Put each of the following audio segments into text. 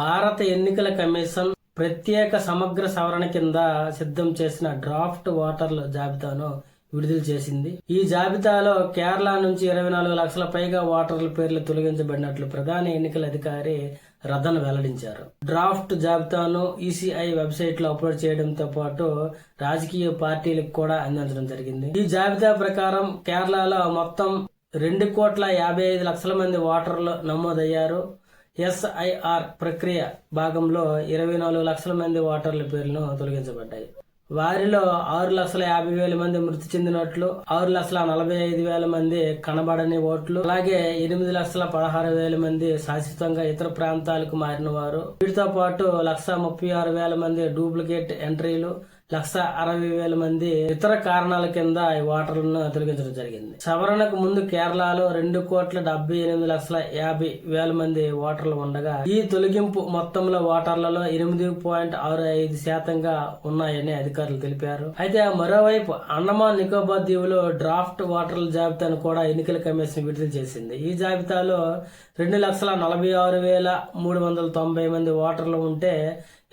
భారత ఎన్నికల కమిషన్ ప్రత్యేక సమగ్ర సవరణ కింద సిద్ధం చేసిన డ్రాఫ్ట్ ఓటర్ల జాబితాను విడుదల చేసింది. ఈ జాబితాలో కేరళ నుంచి ఇరవై నాలుగు లక్షల పైగా ఓటర్ల పేర్లు తొలగించబడినట్లు ప్రధాన ఎన్నికల అధికారి రథన్ వెల్లడించారు. డ్రాఫ్ట్ జాబితాను ఈసీఐ వెబ్సైట్లో అప్లోడ్ చేయడంతో పాటు రాజకీయ పార్టీలకు కూడా అందించడం జరిగింది. ఈ జాబితా ప్రకారం కేరళలో మొత్తం రెండు కోట్ల యాభై ఐదు లక్షల మంది ఓటర్లు నమోదయ్యారు. ఎస్ఐఆర్ ప్రక్రియ భాగంలో ఇరవై నాలుగు లక్షల మంది ఓటర్ల పేర్లను తొలగించబడ్డాయి. వారిలో ఆరు లక్షల యాభై వేల మంది మృతి చెందినట్లు ఆరు లక్షల నలభై ఐదు వేల మంది కనబడని ఓట్లు అలాగే ఎనిమిది లక్షల పదహారు వేల మంది శాశ్వతంగా ఇతర ప్రాంతాలకు మారిన వారు. వీటితో పాటు లక్ష ముప్పై ఆరు వేల మంది డూప్లికేట్ ఎంట్రీలు లక్ష అరవై వేల మంది ఇతర కారణాల కింద ఈ ఓటర్లను తొలగించడం జరిగింది. సవరణకు ముందు కేరళలో రెండు కోట్ల డెబ్బై ఎనిమిది లక్షల యాభై వేల మంది ఓటర్లు ఉండగా ఈ తొలగింపు మొత్తంలో ఓటర్లలో ఎనిమిది పాయింట్ ఆరు ఐదు శాతంగా ఉన్నాయని అధికారులు తెలిపారు. అయితే మరోవైపు అండమాన్ నికోబార్ దీవులో డ్రాఫ్ట్ ఓటర్ల జాబితాను కూడా ఎన్నికల కమిషన్ విడుదల చేసింది. ఈ జాబితాలో రెండు లక్షల నలభై ఆరు వేల మూడు వందల తొంభై మంది ఓటర్లు ఉంటే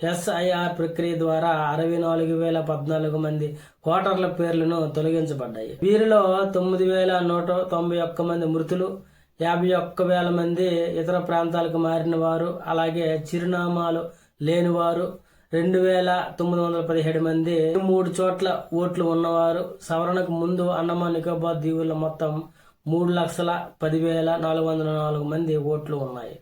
ఎస్ఐఆర్ ప్రక్రియ ద్వారా అరవై నాలుగు వేల పద్నాలుగు మంది ఓటర్ల పేర్లను తొలగించబడ్డాయి. వీరిలో తొమ్మిది వేల నూట తొంభై ఒక్క మంది మృతులు యాభై ఒక్క వేల మంది ఇతర ప్రాంతాలకు మారిన వారు అలాగే చిరునామాలు లేనివారు రెండు వేల తొమ్మిది వందల పదిహేడు మంది మూడు చోట్ల ఓట్లు ఉన్నవారు సవరణకు ముందు అండమాన్ నికోబార్ దీవుల్లో మొత్తం మూడు లక్షల పదివేల నాలుగు వందల నాలుగు మంది ఓట్లు ఉన్నాయి.